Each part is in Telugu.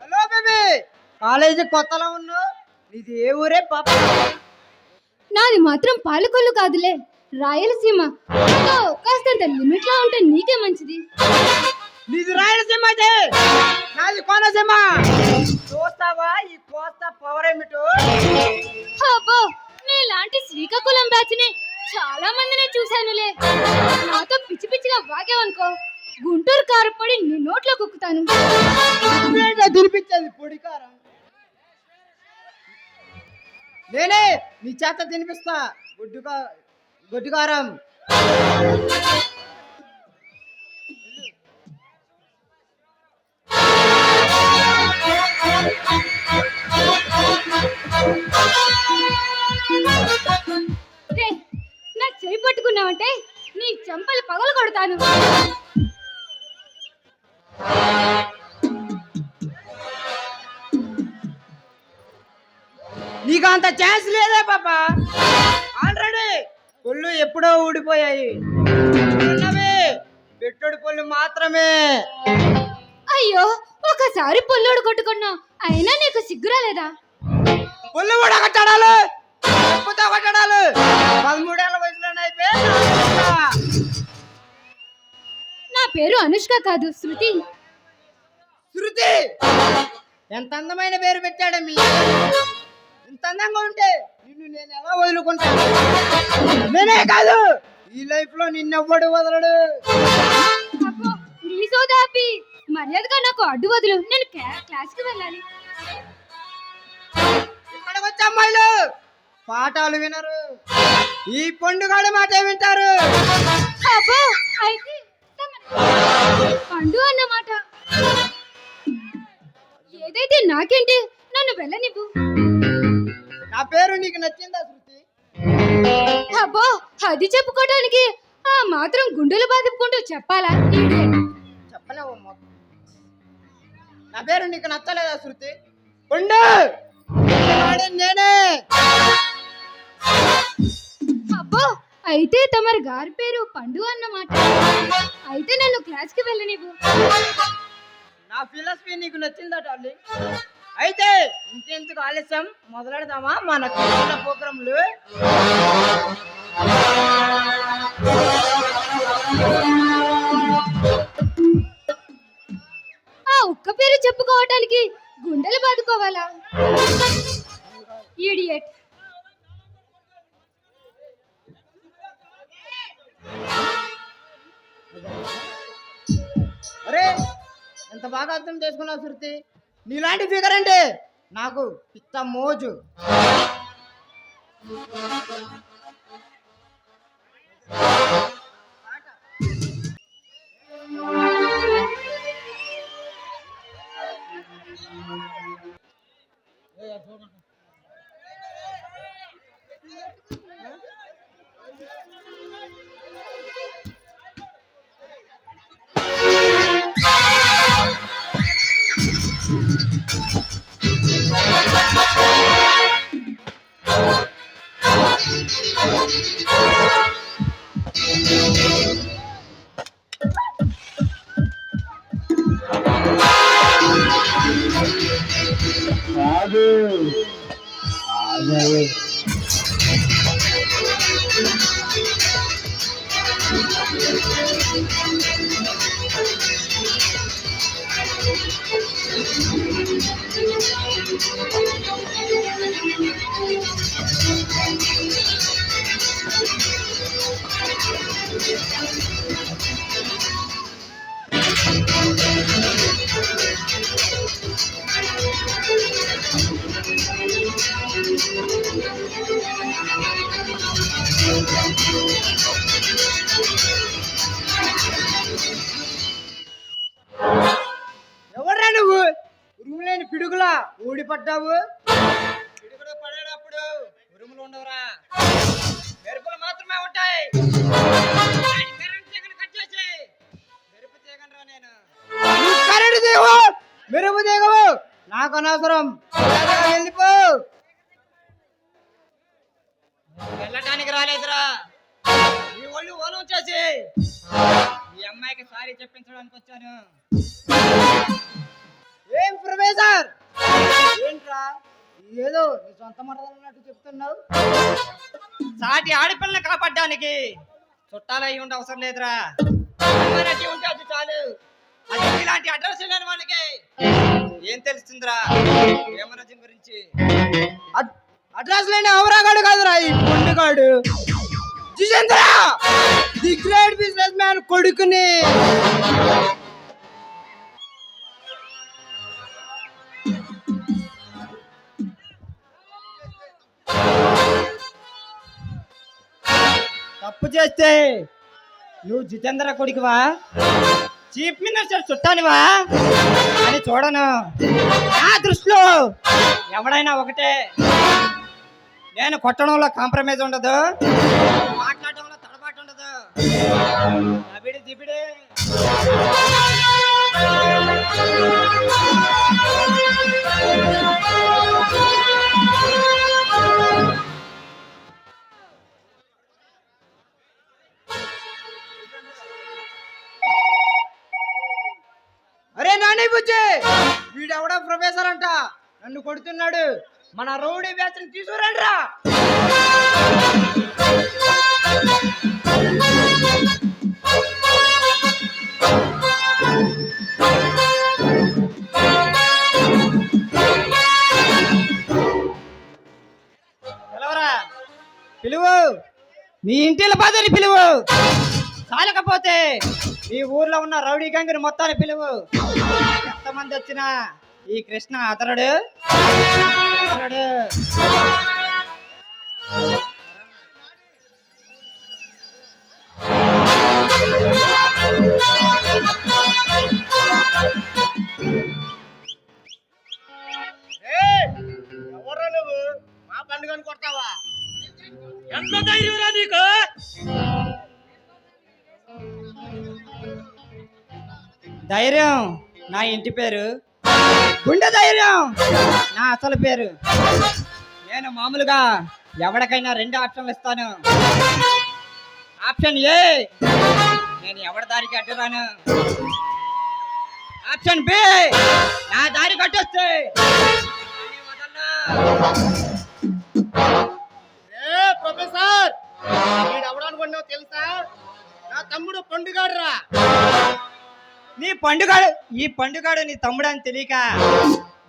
హలో బేబీ కాలేజీ కొత్తలో ఉన్నావు? ఇది ఏ ఊరే పాప? నాది మాత్రం పాలకొల్లు కాదులే. రాయలసీమ? కాస్తంత లిమిట్లో ఉంటే నీకే మంచిది. నీది రాయలసీమ అయితే నాది కోనసీమ. చూస్తావా ఈ కోస్తా పవర్ ఏమిటో? అబ్బో నీలాంటి శ్రీకాకుళం బ్యాచ్ని చాలా మందిని చూశానులే. నాతో పిచ్చి పిచ్చిగా వాగావనుకో గుంటూరు కారపొడి నీ నోట్లో కుక్కుతాను. తినిపించేది పొడికారం నేనే నీ చేత తినిపిస్తా గుడ్డుగా గుడ్డుకారం. రే నా చేయి పట్టుకున్నావంటే నీ చెంపలు పగలు కొడతాను. నీకు అంత ఛాన్స్ లేదే పాప. పళ్ళు ఎప్పుడో ఊడిపోయాయి. పెట్టుడు పళ్ళు మాత్రమే. అయ్యో ఒకసారి పుల్లోడు కొట్టుకున్నా అయినా నీకు సిగ్గురాలేదా? పళ్ళు కూడా కట్టడాలు చెప్పుతో కట్టడాలు. పదమూడేళ్ళ వయసులోనే అయిపోయి నా పేరు అనుష్క కాదు శృతి. శృతి! ఎంత అందమైన పేరు పెట్టాడు మీ. ఇంత అందంగా ఉంటే నిన్ను నేను వదులుకుంటాను నేనే కాదు. ఈ లైఫ్లో నిన్నెవ్వడు వదలడు. సోదాపి. మర్యాదగా నాకు అడ్డు వదులు. నేను క్లా- క్లాస్కి వెళ్ళాలి. వచ్చే అమ్మాయిలు పాఠాలు వినరు. ఈ పండుగడు మాట వింటారు. అబ్బో, అయితే తమరి పండు అన్నమాట ఏదైతే నాకేంటి నన్ను వెళ్ళనివ్వు. నా పేరు నీకు నచ్చిందా అబ్బో అది చెప్పుకోవడానికి ఆ మాత్రం గుండెలు బాదుకుంటూ చెప్పాలా? idiot. చెప్పలేవు మొత్తం నా పేరు నీకు నచ్చలేదా శృతి? పండుగాడు నేనే! అబ్బో అయితే తమరి గారి పేరు పండు అన్నమాట. అయితే నన్ను క్లాస్కి వెళ్ళనివ్వు. నా ఫిలాసఫీ నీకు నచ్చిందా డార్లింగ్? అయితే ఇంకెందుకు ఆలస్యం? మొదలెడదామా మన ప్రోగ్రాంలు ఆ ఒక్క పేరు చెప్పుకోవటానికి గుండెలు బాదుకోవాలా? ఈడియట్ అరే ఎంత బాగా అర్థం చేసుకున్నావు శృతి? నీలాంటి ఫిగర్ అంటే నాకు పిత్త మోజు. పడ్డావు? పడేటప్పుడు ఉండవురా. మెరుపులు మాత్రమే ఉంటాయి. మెరుపు నాకు అనవసరం. వెళ్ళిపో. వెళ్ళటానికి రాలేదురా. ఈ ఒళ్ళు ఓలం చేసి. ఈ అమ్మాయికి సారీ చెప్పించడానికి వచ్చాను. ఏం ప్రొఫెసర్? ఏంట్రా? ఏదో నీ సొంత మరదలు ఉన్నట్టు చెప్తున్నావు. సాటి ఆడపిల్లని కాపాడడానికి చుట్టాలు అయి ఉండే అవసరం లేదురా. అమ్మాయి ఉంటే అది చాలు. అది ఇలాంటి అడ్రస్ లేని వాళ్ళకి ఏం తెలుస్తుందిరా? ప్రేమరాజ్యం గురించి? అడ్రస్ లేని అవరాగాడు కాదురా ఈ పొండుగాడు Jitendra! The great business man కొడుకుని. తప్పు చేస్తే నువ్వు జితేంద్ర కొడుకువా? చీఫ్ మినిస్టర్ చుట్టానివా? అని చూడను. నా దృష్టిలో ఎవడైనా ఒకటే. నేను కొట్టడంలో కాంప్రమైజ్ ఉండదు. మాట్లాడడంలో తడబాటు ఉండదు. అబిడి దిబిడి. వీడెవడో ప్రొఫెసర్ అంట నన్ను కొడుతున్నాడు. మన రౌడీ బ్యాచ్ని తీసుకురండి రా పిలువు. మీ ఇంటిల పదని పిలువు. చాలకపోతే మీ ఊర్లో ఉన్న రౌడీ గంగిని మొత్తాన్ని పిలువు. ఎంతమంది వచ్చినా ఈ కృష్ణ అతరుడు అతరుడు ఎవరు నువ్వు? మా పండుగను కొడతావా? ఎంత ధైర్యం రా నీకు? ధైర్యం. నా ఇంటి పేరు గుండె ధైర్యం. నా అసలు పేరు. నేను మామూలుగా ఎవరికైనా రెండు ఆప్షన్లు ఇస్తాను. ఆప్షన్ ఏ నేను ఎవరి దారికి అడ్డురాను? ఆప్షన్ బి నా దారి కట్టొస్తే ఏ ప్రొఫెసర్ వీడు ఎవడు అనుకున్నావు తెలుసా? నా తమ్ముడు పండుగాడు రా నీ పండుగాడు ఈ పండుగాడు నీ తమ్ముడు అని తెలియక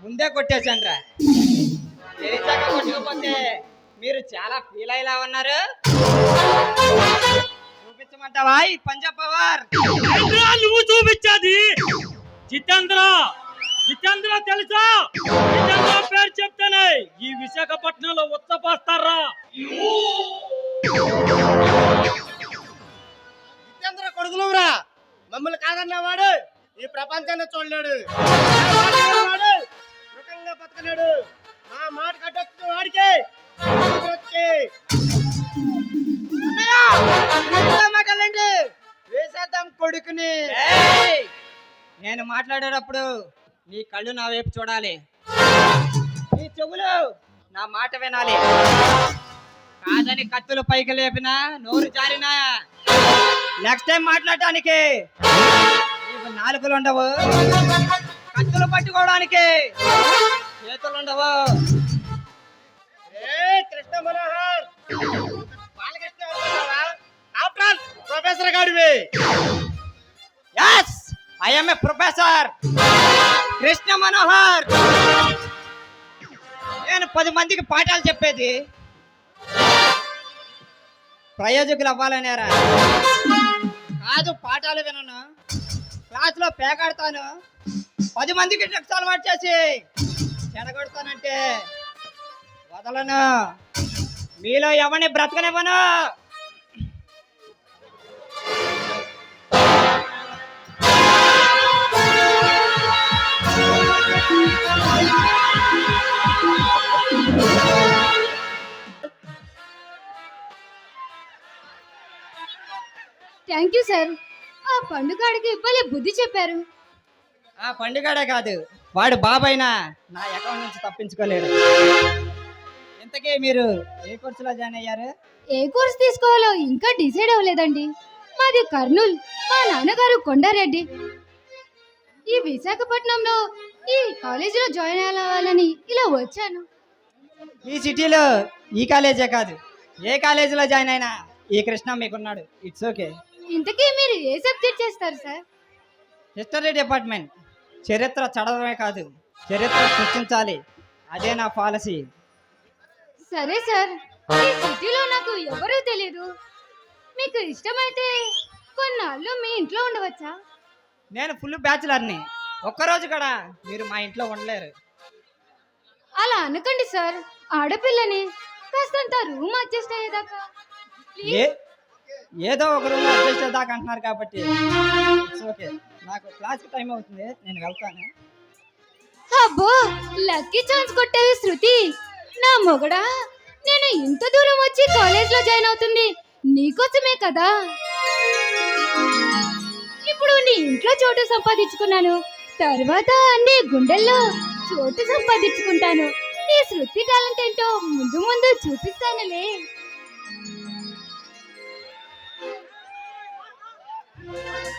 ముందే కొట్టేశాను రా తెలిసాక కొట్టకపోతే మీరు చాలా ఫీల్ అయ్యేలా ఉన్నారు. చూపించమంటావా ఈ పంజాబ్ పవర్? నువ్వు చూపించేది? జితేంద్ర జితేంద్ర తెలుసా? జితేంద్ర పేరు చెప్తేనే ఈ విశాఖపట్నంలో ఉత్తపోస్తారా మమ్మల్ని కాదన్నవాడు ఈ ప్రపంచాన్ని చూడలేడు. బతకలేడు. మా మాట కట్టొచ్చిన వాడికి. వేసేద్దాం కొడుకుని. నేను మాట్లాడేటప్పుడు నీ కళ్ళు నా వైపు చూడాలి. నీ చెవులు నా మాట వినాలి. కాదని కత్తులు పైకి లేపినా నోరు జారినా. నెక్స్ట్ టైం మాట్లాడటానికి నాలుగులు ఉండవు కత్తులు పట్టుకోవడానికి చేతులు ఉండవు ఏ Krishna Manohar? Balakrishna after professor గాడివి. Yes I'm a professor Krishna Manohar. నేను పది మందికి పాఠాలు చెప్పేది. ప్రయోజకులు అవ్వాలనేరా. కాదు పాఠాలు వినను. క్లాసులో పేకాడతాను. పది మందికి డ్రగ్స్ అలవాటు చేసి చెడగొడతానంటే వదలను. మీలో ఎవరిని బ్రతకనివ్వను. థ్యాంక్ యూ సార్ ఆ పండుగాడికి భలే బుద్ధి చెప్పారు. ఆ పండుగాడే కాదు వాడు బాబైనా నా అకౌంట్ నుంచి తప్పించుకోలేడు. ఇంతకీ మీరు ఏ కోర్సులో జాయిన్ అయ్యారు? ఏ కోర్స్ తీసుకోవాలో ఇంకా డిసైడ్ అవ్వలేదండి. మాది కర్నూల్ మా నాన్నగారు కొండారెడ్డి. ఈ విశాఖపట్నంలో ఈ కాలేజీలో జాయిన్ అవ్వాలని ఇలా వచ్చాను. ఈ సిటీలో ఈ కాలేజే కాదు ఏ కాలేజీలో జాయిన్ అయినా ఈ కృష్ణ మీకున్నాడు. ఇట్స్ ఓకే ఇంతకీ మీరు ఏ సబ్జెక్ట్ చేస్తారు సార్? హిస్టరీ డిపార్ట్మెంట్ చరిత్ర చదవడమే కాదు చరిత్ర సృష్టించాలి. అదే నా పాలసీ. సరే సార్ ఈ సిటీలో నాకు ఎవరూ తెలియదు మీకు ఇష్టమైతే కొన్నాళ్ళు మీ ఇంట్లో ఉండవచ్చా? నేను ఫుల్ బ్యాచులర్ని. ఒక్కరోజు కూడా మీరు మా ఇంట్లో ఉండలేరు. అలా అనకండి సార్ ఆడపిల్లని. కాస్తంత రూమ్ అడ్జస్ట్ అయ్యేదాకా. ఏ? ఏదో ఒక రూమ్ అడ్జస్ట్ దాకా అంటున్నారు కాబట్టి. ఇట్స్ ఓకే నాకు క్లాస్కి టైం అవుతుంది. నేను వెళ్తాను. అబ్బో లక్కీ ఛాన్స్ కొట్టేవి శృతి. నా మొగడా నేను ఇంత దూరం వచ్చి కాలేజ్లో జాయిన్ అవుతుంది. నీకోసమే కదా. ఇప్పుడు నీ ఇంట్లో చోటు సంపాదించుకున్నాను. తర్వాత నీ గుండెల్లో చోటు సంపాదించుకుంటాను. నీ శృతి టాలెంట్ ఏంటో ముందు ముందు చూపిస్తానులే.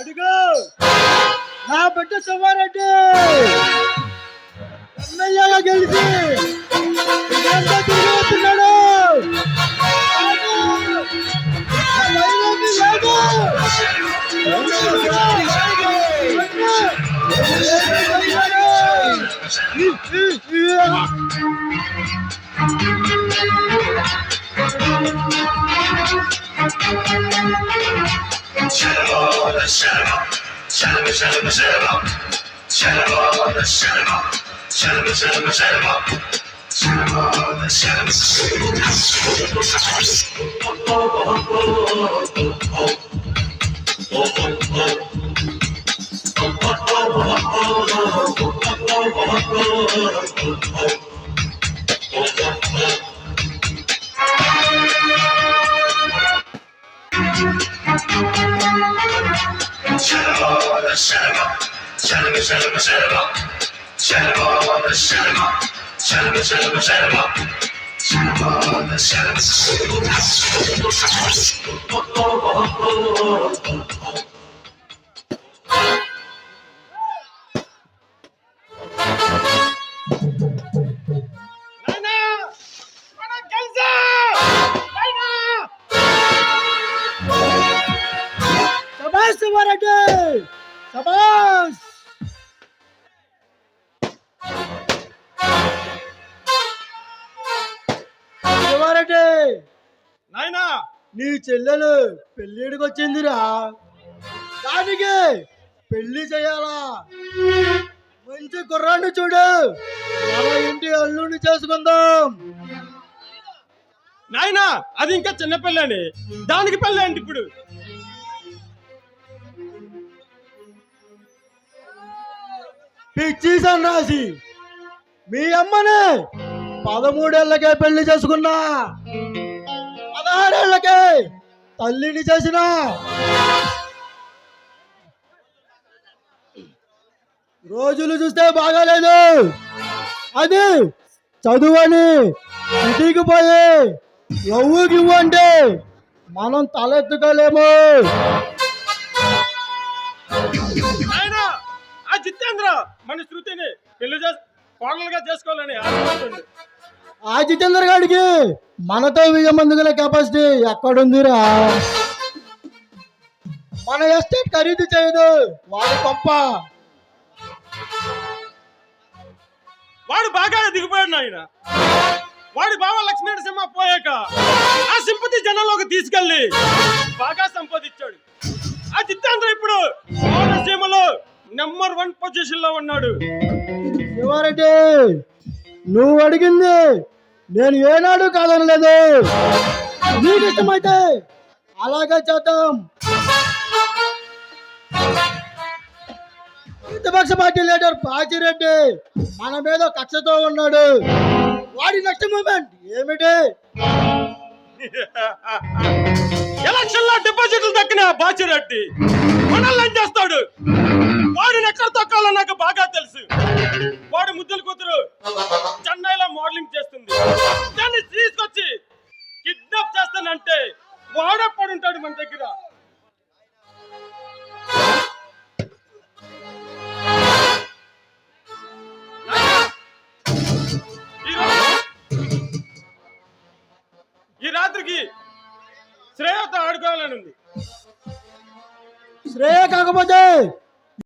అడుగు. నా బిడ్డ సుమారెడ్డి ఎమ్మెల్యేగా గెలిచి Shut up, all the shut up. Shut up, shut up, shut up. Shut up, all the shut up. Shut up, shut up, Oh, oh, oh, oh, oh, oh, oh, oh, oh. Oh, oh, oh, oh, oh, oh, oh, oh, oh, oh, oh, oh. ఆగు! నా ధైర్యాన్ని లేదు! నాయనా! శివారెడ్డి నాయనా! నీ చెల్లెలు పెళ్ళిడికి వచ్చిందిరా దానికి పెళ్ళి చేయాలా? మంచి కుర్రాన్ని చూడు. మన ఇంటి అల్లుడిని చేసుకుందాం. నాయనా అది ఇంకా చిన్న పిల్లని దానికి పెళ్ళి ఏంటి ఇప్పుడు? పిచ్చి సన్నాసి మీ అమ్మనే పదమూడేళ్ళకే పెళ్ళి చేసుకున్నా. పదహారేళ్ళకే తల్లిని చేసిన. రోజులు చూస్తే బాగాలేదు. అది చదువని ఇంటికి పోయి ఎవ్వుకి ఇవ్వంటే మనం తలెత్తుకోలేము. జితేంద్ర మన శృతిని పెళ్ళి చేసి కోడలుగా చేసుకోవాలని ఆశపడుతుంది. ఆ జితేందర్ గాడికి మనతో వెయ్యి మంది గల కెపాసిటీ ఎక్కడుందిరా? మన ఎస్టేట్ ఖరీదు చేయదు వాడి గొప్ప. వాడు బాగా దిగిపోయాడు నాయన. వాడి బావ లక్ష్మీ నరసింహ పోయాక ఆ సింపతి జనంలోకి తీసుకెళ్ళి బాగా సంపాదించాడు. ఆ జితేంద్ర ఇప్పుడు కోనసీమలో నెంబర్ వన్ పొజిషన్లో ఉన్నాడు. శివారెడ్డి నువ్వు అడిగింది నేను ఏనాడు కాదనలేదు. నీకు ఇష్టమైతే అలాగే చేద్దాం. ప్రతిపక్ష పార్టీ లీడర్ పాచిరెడ్డి మన మీద కక్షతో ఉన్నాడు. వాడి నెక్స్ట్ మూమెంట్ ఏమిటి? ఎలక్షన్లో డిపాజిట్లు దక్కిన బాచిరెడ్డి మనల్ని ఏం చేస్తాడు? ఎక్కడ తొక్కాలో నాకు బాగా తెలుసు. వాడు ముద్దులు కూతురు.